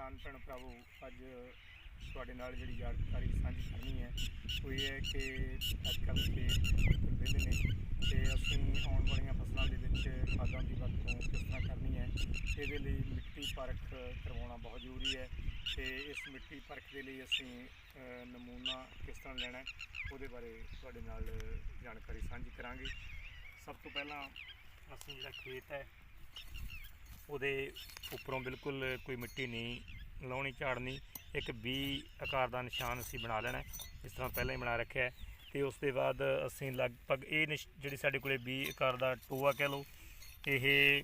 ਕਿਸਾਨ ਭੈਣ ਭਰਾਵੋ, ਅੱਜ ਤੁਹਾਡੇ ਨਾਲ ਜਿਹੜੀ ਜਾਣਕਾਰੀ ਸਾਂਝੀ ਕਰਨੀ ਹੈ, ਉਹ ਇਹ ਹੈ ਕਿ ਅੱਜ ਕੱਲ੍ਹ ਖੇਤ ਵਿਹਲੇ ਨੇ ਤੇ ਅਸੀਂ ਆਉਣ ਵਾਲੀਆਂ ਫਸਲਾਂ ਦੇ ਵਿੱਚ ਖਾਦਾਂ ਦੀ ਵਰਤੋਂ ਕਿਸ ਤਰ੍ਹਾਂ ਕਰਨੀ ਹੈ, ਇਹਦੇ ਲਈ ਮਿੱਟੀ ਪਰਖ ਕਰਵਾਉਣਾ ਬਹੁਤ ਜ਼ਰੂਰੀ ਹੈ ਤੇ ਇਸ ਮਿੱਟੀ ਪਰਖ ਦੇ ਲਈ ਅਸੀਂ ਨਮੂਨਾ ਕਿਸ ਤਰ੍ਹਾਂ ਲੈਣਾ ਉਹਦੇ ਬਾਰੇ ਤੁਹਾਡੇ ਨਾਲ ਜਾਣਕਾਰੀ ਸਾਂਝੀ ਕਰਾਂਗੇ। ਸਭ ਤੋਂ ਪਹਿਲਾਂ ਅਸੀਂ ਜਿਹੜਾ ਖੇਤ ਹੈ ਉਹਦੇ ਉੱਪਰੋਂ ਬਿਲਕੁਲ ਕੋਈ ਮਿੱਟੀ ਨਹੀਂ, ਲਾਉਣੀ, ਝਾੜਨੀ, ਇੱਕ ਵੀ ਆਕਾਰ ਦਾ ਨਿਸ਼ਾਨ ਅਸੀਂ ਬਣਾ ਲੈਣਾ ਇਸ ਤਰ੍ਹਾਂ ਪਹਿਲਾਂ ਹੀ ਬਣਾ ਰੱਖਿਆ ਹੈ। ਤੇ ਉਸ ਦੇ ਬਾਅਦ ਅਸੀਂ ਲਗਭਗ ਇਹ ਨਿਸ਼- ਜਿਹੜੀ ਸਾਡੇ ਕੋਲੇ ਵੀ ਆਕਾਰ ਦਾ ਟੋਆ ਕਹਿ ਲਓ, ਇਹ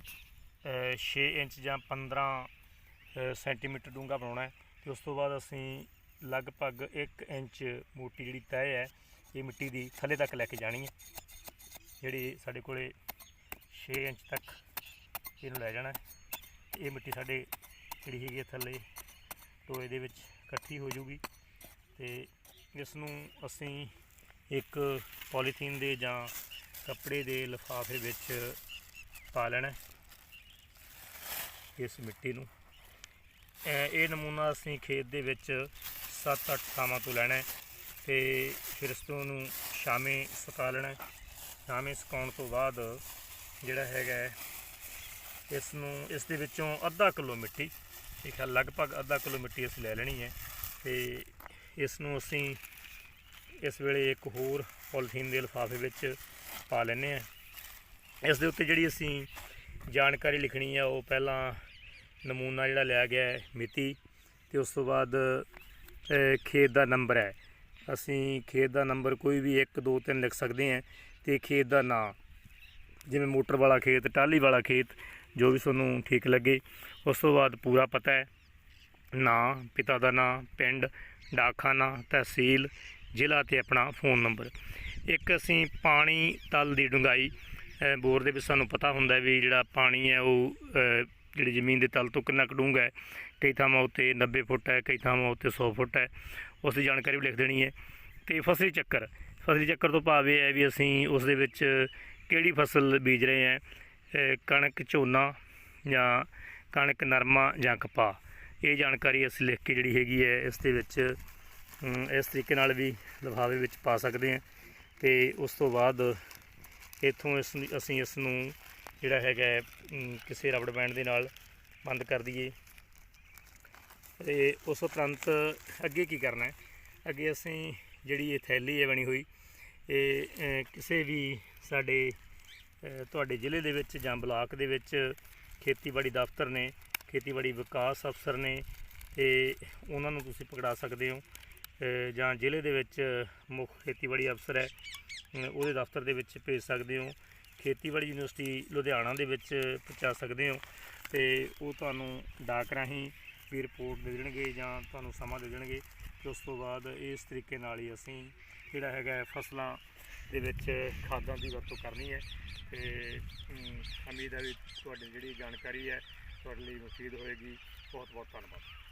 6 ਇੰਚ ਜਾਂ 15 ਸੈਂਟੀਮੀਟਰ ਡੂੰਘਾ ਬਣਾਉਣਾ ਹੈ। ਤੇ ਉਸ ਤੋਂ ਬਾਅਦ ਅਸੀਂ ਲਗਭਗ 1 ਇੰਚ ਮੋਟੀ ਜਿਹੜੀ ਤਹਿ ਹੈ, ਇਹ ਮਿੱਟੀ ਦੀ ਥੱਲੇ ਤੱਕ ਲੈ ਕੇ ਜਾਣੀ ਹੈ, ਜਿਹੜੀ ਸਾਡੇ ਕੋਲੇ 6 ਇੰਚ ਤੱਕ ਇਹਨੂੰ ਲੈ ਜਾਣਾ। ਇਹ ਮਿੱਟੀ ਸਾਡੇ ਜਿਹੜੀ ਹੈਗੀ ਹੈ ਥੱਲੇ, ਟੋਏ ਦੇ ਵਿੱਚ ਇਕੱਠੀ ਹੋ ਜੂਗੀ ਤੇ ਇਸ ਨੂੰ ਅਸੀਂ ਇੱਕ ਪੋਲੀਥੀਨ ਦੇ ਜਾਂ ਕੱਪੜੇ ਦੇ ਲਿਫਾਫੇ ਵਿੱਚ ਪਾ ਲੈਣਾ ਇਸ ਮਿੱਟੀ ਨੂੰ। ਇਹ ਇਹ ਨਮੂਨਾ ਅਸੀਂ ਖੇਤ ਦੇ ਵਿੱਚ 7-8 ਥਾਵਾਂ ਤੋਂ ਲੈਣਾ ਹੈ ਤੇ ਫਿਰ ਇਸ ਤੋਂ ਨੂੰ ਸ਼ਾਮੇ ਸੁਕਾ ਲੈਣਾ। ਸ਼ਾਮੇ ਸੁਕਾਉਣ ਤੋਂ ਬਾਅਦ ਜਿਹੜਾ ਹੈਗਾ ਇਸ ਨੂੰ, ਇਸ ਦੇ ਵਿੱਚੋਂ ਅੱਧਾ ਕਿਲੋ ਮਿੱਟੀ ਠੀਕ ਹੈ ਲਗਭਗ ਅੱਧਾ ਕਿਲੋ ਮਿੱਟੀ ਅਸੀਂ ਲੈ ਲੈਣੀ ਹੈ ਤੇ ਇਸ ਨੂੰ ਅਸੀਂ ਇਸ ਵੇਲੇ ਇੱਕ ਹੋਰ ਪੋਲੀਥੀਨ ਦੇ ਲਿਫਾਫੇ ਵਿੱਚ ਪਾ ਲੈਂਦੇ ਹਾਂ। ਇਸ ਦੇ ਉੱਤੇ ਜਿਹੜੀ ਅਸੀਂ ਜਾਣਕਾਰੀ ਲਿਖਣੀ ਹੈ ਉਹ ਪਹਿਲਾਂ ਨਮੂਨਾ ਜਿਹੜਾ ਲਿਆ ਗਿਆ ਹੈ ਮਿਤੀ ਤੇ ਉਸ ਤੋਂ ਬਾਅਦ ਖੇਤ ਦਾ ਨੰਬਰ ਹੈ। ਅਸੀਂ ਖੇਤ ਦਾ ਨੰਬਰ ਕੋਈ ਵੀ 1 2 3 ਲਿਖ ਸਕਦੇ ਹਾਂ ਤੇ ਖੇਤ ਦਾ ਨਾਂ। ਜਿਵੇਂ ਮੋਟਰ ਵਾਲਾ ਖੇਤ ਟਾਲੀ ਵਾਲਾ ਖੇਤ ਜੋ ਵੀ ਤੁਹਾਨੂੰ ਠੀਕ ਲੱਗੇ, ਉਸ ਤੋਂ ਬਾਅਦ ਪੂਰਾ ਪਤਾ ਹੈ। ਨਾਂ, ਪਿਤਾ ਦਾ ਨਾਂ, ਪਿੰਡ, ਡਾਕਖਾਨਾ, ਤਹਿਸੀਲ, ਜ਼ਿਲ੍ਹਾ ਤੇ ਆਪਣਾ ਫੋਨ ਨੰਬਰ। ਇੱਕ ਅਸੀਂ ਪਾਣੀ ਤਲ ਦੀ ਡੂੰਘਾਈ ਬੋਰ ਦੇ ਵਿੱਚ ਸਾਨੂੰ ਪਤਾ ਹੁੰਦਾ ਵੀ ਜਿਹੜਾ ਪਾਣੀ ਹੈ ਉਹ ਜਿਹੜੀ ਜ਼ਮੀਨ ਦੇ ਤਲ ਤੋਂ ਕਿੰਨਾ ਕੁ ਡੂੰਘਾ ਹੈ। ਕਈ ਥਾਵਾਂ ਉੱਤੇ 90 ਫੁੱਟ ਹੈ, ਕਈ ਥਾਵਾਂ ਉੱਤੇ 100 ਫੁੱਟ ਹੈ। ਉਸ ਦੀ ਜਾਣਕਾਰੀ ਵੀ ਲਿਖ ਦੇਣੀ ਹੈ। ਤੇ ਫਸਲੀ ਚੱਕਰ। ਫਸਲੀ ਚੱਕਰ ਤੋਂ ਭਾਵ ਇਹ ਹੈ ਵੀ ਅਸੀਂ ਉਸ ਦੇ ਵਿੱਚ ਕਿਹੜੀ ਫਸਲ ਬੀਜ ਰਹੇ ਹਾਂ। ਕਣਕ ਝੋਨਾ ਜਾਂ ਕਣਕ ਨਰਮਾ ਜਾਂ ਕਪਾਹ। ਇਹ ਜਾਣਕਾਰੀ ਅਸੀਂ ਲਿਖ ਕੇ ਜਿਹੜੀ ਹੈਗੀ ਹੈ, ਇਸ ਦੇ ਵਿੱਚ ਇਸ ਤਰੀਕੇ ਨਾਲ ਵੀ ਲਿਫਾਫੇ ਵਿੱਚ ਪਾ ਸਕਦੇ ਹਾਂ। ਤੇ ਉਸ ਤੋਂ ਬਾਅਦ ਇੱਥੋਂ ਇਸ ਅਸੀਂ ਇਸ ਨੂੰ ਜਿਹੜਾ ਹੈਗਾ ਕਿਸੇ ਰਬੜ ਬੈਂਡ ਦੇ ਨਾਲ ਬੰਦ ਕਰ ਦਈਏ। ਤੇ ਉਸ ਉਪਰੰਤ ਅੱਗੇ ਕੀ ਕਰਨਾ ਹੈ? ਅੱਗੇ ਅਸੀਂ ਜਿਹੜੀ ਇਹ ਥੈਲੀ ਹੈ ਬਣੀ ਹੋਈ, ਇਹ ਕਿਸੇ ਵੀ ਸਾਡੇ ਤੁਹਾਡੇ ਜ਼ਿਲ੍ਹੇ ਦੇ ਵਿੱਚ ਜਾਂ ਬਲਾਕ ਦੇ ਵਿੱਚ ਖੇਤੀਬਾੜੀ ਦਫ਼ਤਰ ਨੇ, ਖੇਤੀਬਾੜੀ ਵਿਕਾਸ ਅਫਸਰ ਨੇ, ਤੇ ਉਹਨਾਂ ਨੂੰ ਤੁਸੀਂ ਪਕੜਾ ਸਕਦੇ ਹੋ। ਜਾਂ ਜ਼ਿਲ੍ਹੇ ਦੇ ਵਿੱਚ ਮੁੱਖ ਖੇਤੀਬਾੜੀ ਅਫਸਰ ਹੈ ਉਹਦੇ ਦਫ਼ਤਰ ਦੇ ਵਿੱਚ ਭੇਜ ਸਕਦੇ ਹੋ। ਖੇਤੀਬਾੜੀ ਯੂਨੀਵਰਸਿਟੀ ਲੁਧਿਆਣਾ ਦੇ ਵਿੱਚ ਪਹੁੰਚਾ ਸਕਦੇ ਹੋ ਤੇ ਉਹ ਤੁਹਾਨੂੰ ਡਾਕ ਰਾਹੀਂ ਵੀ ਰਿਪੋਰਟ ਦੇ ਦੇਣਗੇ ਜਾਂ ਤੁਹਾਨੂੰ ਸਮਾਂ ਦੇ ਦੇਣਗੇ ਤੇ ਉਸ ਤੋਂ ਬਾਅਦ ਇਸ ਤਰੀਕੇ ਨਾਲ ਹੀ ਅਸੀਂ ਜਿਹੜਾ ਹੈਗਾ ਫਸਲਾਂ ਦੇ ਵਿੱਚ ਖਾਦਾਂ ਦੀ ਵਰਤੋਂ ਕਰਨੀ ਹੈ ਤੇ ਅਮ, ਉਮੀਦ ਹੈ ਵੀ ਤੁਹਾਡੀ ਜਿਹੜੀ ਜਾਣਕਾਰੀ ਹੈ ਤੁਹਾਡੇ ਲਈ ਮੁਫੀਦ ਹੋਏਗੀ। ਬਹੁਤ ਬਹੁਤ ਧੰਨਵਾਦ।